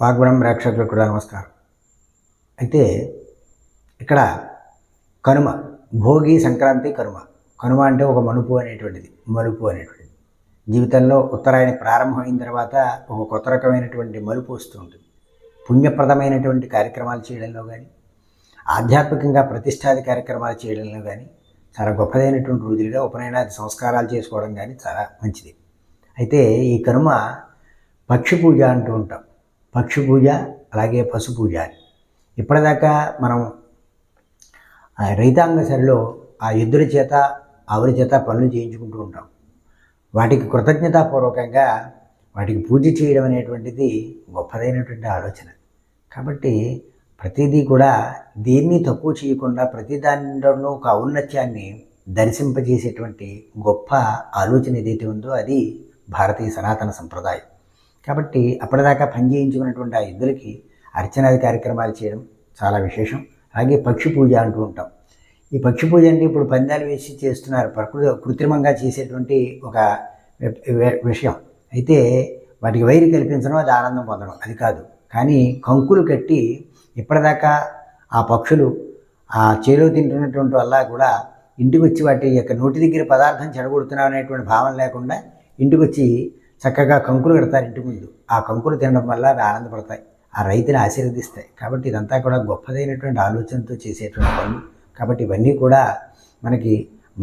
వాగ్వనం ప్రేక్షకులకు కూడా నమస్కారం. అయితే ఇక్కడ కనుమ భోగి సంక్రాంతి కనుమ. కనుమ అంటే ఒక మనుపు అనేటువంటిది మలుపు అనేటువంటిది. జీవితంలో ఉత్తరాయణ ప్రారంభమైన తర్వాత ఒక కొత్త రకమైనటువంటి మలుపు వస్తూ ఉంటుంది. పుణ్యప్రదమైనటువంటి కార్యక్రమాలు చేయడంలో కానీ ఆధ్యాత్మికంగా ప్రతిష్టాది కార్యక్రమాలు చేయడంలో కానీ చాలా గొప్పదైనటువంటి రోజులుగా ఉపనయనాది సంస్కారాలు చేసుకోవడం కానీ చాలా మంచిది. అయితే ఈ కనుమ పక్షి పూజ అంటూ ఉంటాం. పక్షి పూజ అలాగే పశు పూజ. అని ఇప్పటిదాకా మనం ఆ రైతాంగ సరిలో ఆ ఎద్దుల చేత ఆవుల చేత పనులు చేయించుకుంటూ ఉంటాం. వాటికి కృతజ్ఞతాపూర్వకంగా వాటికి పూజ చేయడం అనేటువంటిది గొప్పదైనటువంటి ఆలోచన. కాబట్టి ప్రతిదీ కూడా దేన్ని తక్కువ చేయకుండా ప్రతి దానిలోనూ ఒక ఔన్నత్యాన్ని దర్శింపజేసేటువంటి గొప్ప ఆలోచన ఏదైతే ఉందో అది భారతీయ సనాతన సంప్రదాయం. కాబట్టి అప్పటిదాకా పని చేయించుకున్నటువంటి ఆ ఇద్దరికి అర్చనాది కార్యక్రమాలు చేయడం చాలా విశేషం. అలాగే పక్షి పూజ అంటూ ఉంటాం. ఈ పక్షి పూజ అంటే ఇప్పుడు పందాలు వేసి చేస్తున్నారు. ప్రకృతి కృత్రిమంగా చేసేటువంటి ఒక విషయం. అయితే వాటికి వైరు కల్పించడం అది ఆనందం పొందడం. అది కాదు. కానీ కంకులు కట్టి ఇప్పటిదాకా ఆ పక్షులు ఆ చేలో తింటున్నటువంటి వల్ల కూడా ఇంటికి వచ్చి వాటి యొక్క నోటి దగ్గర పదార్థం చెడగొడుతున్నాం అనేటువంటి భావన లేకుండా ఇంటికి వచ్చి చక్కగా కంకులు కడతారు ఇంటి ముందు. ఆ కంకులు తినడం వల్ల అవి ఆనందపడతాయి ఆ రైతుని ఆశీర్వదిస్తాయి. కాబట్టి ఇదంతా కూడా గొప్పదైనటువంటి ఆలోచనతో చేసేటువంటి పనులు. కాబట్టి ఇవన్నీ కూడా మనకి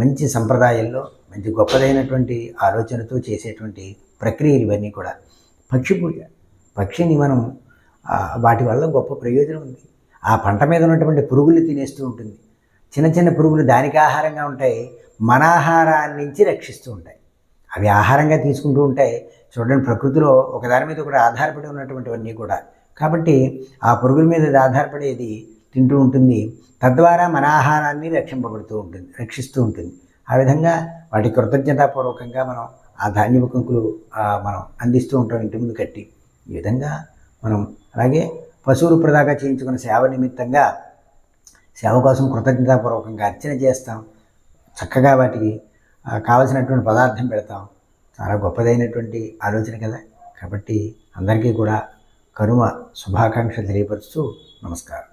మంచి సంప్రదాయంలో మంచి గొప్పదైనటువంటి ఆలోచనతో చేసేటువంటి ప్రక్రియలు ఇవన్నీ కూడా. పక్షి పూజ పక్షిని మనం వాటి వల్ల గొప్ప ప్రయోజనం ఉంది. ఆ పంట మీద ఉన్నటువంటి పురుగులు తినేస్తూ ఉంటుంది. చిన్న చిన్న పురుగులు దానికి ఆహారంగా ఉంటాయి మన ఆహారాన్ని నుంచి రక్షిస్తూ ఉంటాయి. అవి ఆహారంగా తీసుకుంటూ ఉంటాయి చూడండి ప్రకృతిలో ఒకదాని మీద ఒకటి ఆధారపడి ఉన్నటువంటివన్నీ కూడా. కాబట్టి ఆ పురుగుల మీద ఆధారపడేది తింటూ ఉంటుంది. తద్వారా మన ఆహారాన్ని రక్షింపబడుతూ ఉంటుంది రక్షిస్తూ ఉంటుంది. ఆ విధంగా వాటి కృతజ్ఞతాపూర్వకంగా మనం ఆ ధాన్యపు కంకులు మనం అందిస్తూ ఉంటాం ఇంటి ముందు కట్టి. ఈ విధంగా మనం అలాగే పశువులు ఇప్పటిదాకా చేయించుకున్న సేవ నిమిత్తంగా సేవ కోసం కృతజ్ఞతాపూర్వకంగా అర్చన చేస్తాం. చక్కగా వాటికి కావలసినటువంటి పదార్థం పెడతాం. చాలా గొప్పదైనటువంటి ఆలోచన కదా. కాబట్టి అందరికీ కూడా కనుమ శుభాకాంక్షలు తెలియపరుస్తూ నమస్కారం.